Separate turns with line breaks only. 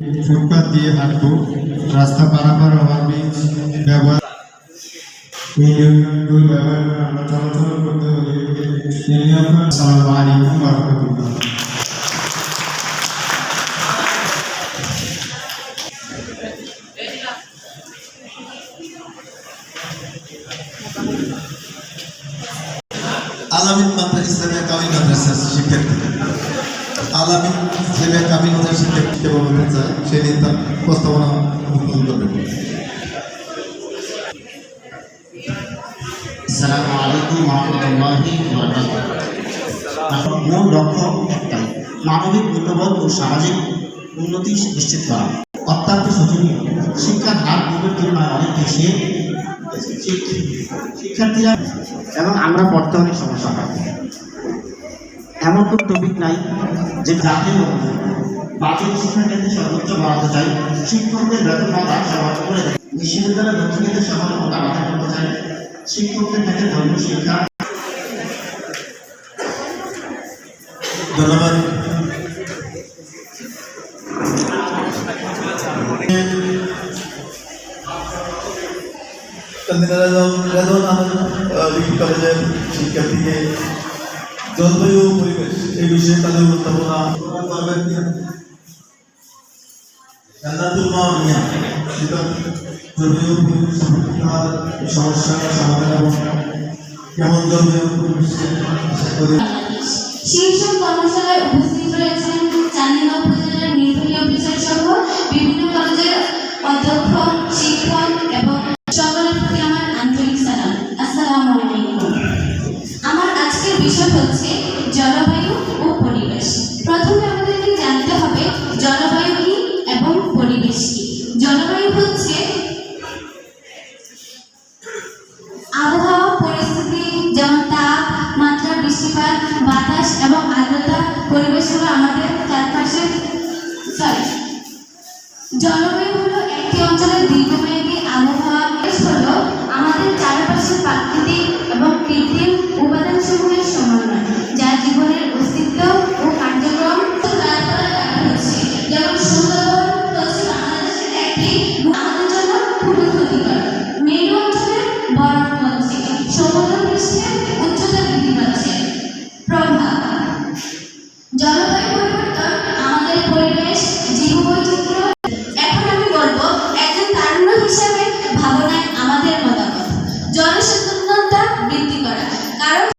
ফুটপাত দিয়ে হাঁটবো। রাস্তা পারাপার এই নিয়মগুলো ব্যবহার আমরা চলাচল
আলামিন মাদ্রাসা ইসলামিয়া কামিল মাদ্রাসার শিক্ষার্থী। আলামিন ইসলামিয়া কামিল মাদ্রাসার শিক্ষার্থী সেবা করতে চায় সে নিয়ে তার প্রস্তাবনা উপস্থাপন করবেন
আসসালামু আলাইকুম রহমতুল্লাহি মূল লক্ষ্য একটাই মানবিক মূল্যবোধ ও সামাজিক উন্নতি নিশ্চিত করা। অত্যন্ত শোচনীয়। শিক্ষার হার পূর্বের তুলনায় অনেক বেশি। শিক্ষার্থীরা এবং আমরা বর্তমানে সমস্যা হয় এমন কোন টপিক নাই যে জাতীয় শিক্ষা সর্বোচ্চ চাই শিক্ষকদের বেতন ভাতা সর্বোচ্চ করে দেয় বিশ্ববিদ্যালয় বাধা করতে চাই শিক্ষকদের ক্ষেত্রে শিক্ষা
ধন্যবাদ শিক্ষার্থীকে জলবায়ু পরিবেশ এই বিষয়ে তাদের উপস্থাপনা যেটা জলবায়ু পরিবেশ সমস্যা সমাধান এবং কেমন জলবায়ু
উপস্থিত রয়েছেন হচ্ছে জলবায়ু ও পরিবেশ। প্রথমে আমাদেরকে জানতে হবে জলবায়ু কি এবং পরিবেশ কি। জলবায়ু হচ্ছে আবহাওয়া, পরিস্থিতি যেমন তাপ, মাত্রা, বৃষ্টিপাত, বাতাস এবং আর্দ্রতা। পরিবেশ হলো আমাদের চারপাশে সরি জলবায়ু হলো একটি অঞ্চলের দীর্ঘমেয়াদী আবহাওয়া বরফ হচ্ছে